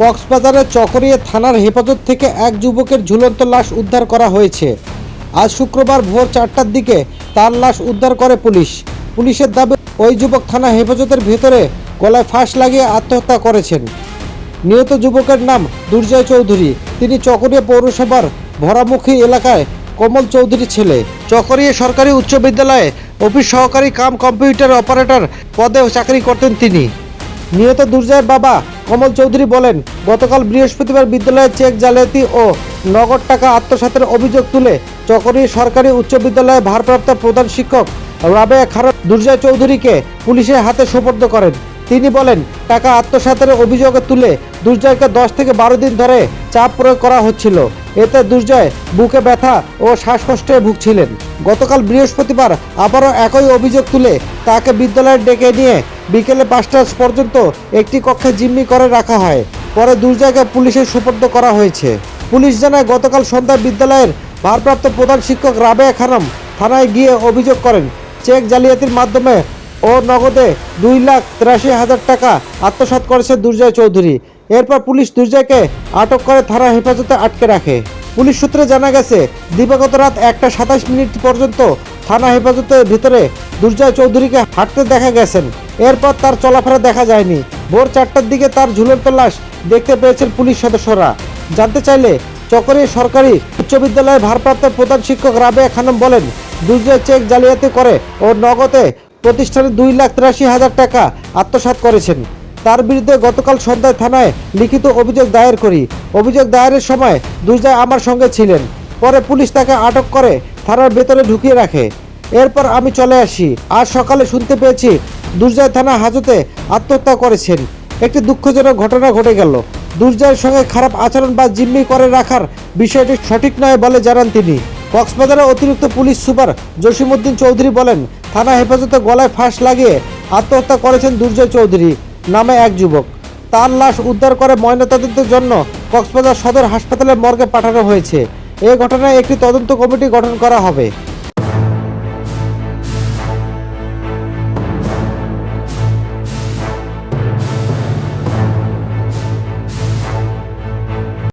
কক্সবাজারের চকরিয়া থানার হেফাজত থেকে এক যুবকের ঝুলন্ত লাশ উদ্ধার করা হয়েছে। আজ শুক্রবার ভোর চারটার দিকে তার লাশ উদ্ধার করে পুলিশ। পুলিশের দাবি, ওই যুবক থানা হেফাজতের ভেতরে গলায় ফাঁস লাগিয়ে আত্মহত্যা করেছেন। নিহত যুবকের নাম দুর্জয় চৌধুরী। তিনি চকরিয়া পৌরসভার ভরামুখী এলাকায় কমল চৌধুরীর ছেলে। চকরিয়া সরকারি উচ্চ বিদ্যালয়ে অফিস সহকারী কাম কম্পিউটার অপারেটর পদে চাকরি করতেন তিনি। নিহত দুর্জয়ের বাবা কমল চৌধুরী বলেন, গতকাল বৃহস্পতিবার বিদ্যালয়ে চেক জালিয়াতি ও নগদ টাকা আত্মসাতের অভিযোগ তুলে চকরি সরকারি উচ্চ বিদ্যালয়ে ভারপ্রাপ্ত প্রধান শিক্ষক রাবেয়া খারাপ দুর্জয় চৌধুরীকে পুলিশের হাতে সোপর্দ করেন। তিনি বলেন, টাকা আত্মসাতের অভিযোগে তুলে দুর্জয়কে দশ থেকে বারো দিন ধরে চাপ প্রয়োগ করা হচ্ছিল। এতে দুর্জয় বুকে ব্যথা ও শ্বাসকষ্টে ভুগছিলেন। গতকাল বৃহস্পতিবার আবারও একই অভিযোগ তুলে তাকে বিদ্যালয়ে ডেকে নিয়ে বিকেলে পাঁচটা পর্যন্ত একটি কক্ষে জিম্মি করে রাখা হয়। পরে দুর্জয়কে পুলিশের সুপর্দ করা হয়েছে। পুলিশ জানায়, গতকাল সন্ধ্যায় বিদ্যালয়ের ভারপ্রাপ্ত প্রধান শিক্ষক রাবেয়া খানম থানায় গিয়ে অভিযোগ করেন, চেক জালিয়াতির মাধ্যমে ও নগদে দুই লাখ তিরাশি হাজার টাকা আত্মসাৎ করেছে দুর্জয় চৌধুরী। এরপর পুলিশ দুর্জয়কে আটক করে থানা হেফাজতে আটকে রাখে। পুলিশ সূত্রে জানা গেছে, দিবাগত রাত একটা সাতাশ মিনিট পর্যন্ত থানা হেফাজতের ভিতরে দুর্জয় চৌধুরীকে হাঁটতে দেখা গেছেন। এরপর তার চলাফেরা দেখা যায়নি। ভোর চারটার দিকে তার ঝুলন্ত লাশ দেখতে পেয়েছেন পুলিশ সদস্যরা। জানতে চাইলে চকরি সরকারি উচ্চ বিদ্যালয়ের ভারপ্রাপ্ত প্রধান শিক্ষক রাবেয়া খানম বলেন, দুর্জয় চেক জালিয়াতি করে ও নগদে প্রতিষ্ঠানে দুই লাখ তিরাশি হাজার টাকা আত্মসাৎ করেছেন। তার বিরুদ্ধে গতকাল সন্ধ্যায় থানায় লিখিত অভিযোগ দায়ের করি। অভিযোগ দায়েরের সময় দুর্জয় আমার সঙ্গে ছিলেন। পরে পুলিশ তাকে আটক করে থানার ভেতরে ঢুকিয়ে রাখে। এরপর আমি চলে আসি। আজ সকালে শুনতে পেয়েছি দুর্জয় থানা হাজতে আত্মহত্যা করেছেন। একটি দুঃখজনক ঘটনা ঘটে গেল। দুর্জয়ের সঙ্গে খারাপ আচরণ বা জিম্মি করে রাখার বিষয়টি সঠিক নয় বলে জানান তিনি। কক্সবাজারের অতিরিক্ত পুলিশ সুপার জসিমউদ্দিন চৌধুরী বলেন, থানা হেফাজতে গলায় ফাঁস লাগিয়ে আত্মহত্যা করেছেন দুর্জয় চৌধুরী নামে এক যুবক। তার লাশ উদ্ধার করে ময়নাতদন্তের জন্য কক্সবাজার সদর হাসপাতালের মর্গে পাঠানো হয়েছে। এ ঘটনায় একটি তদন্ত কমিটি গঠন করা হবে।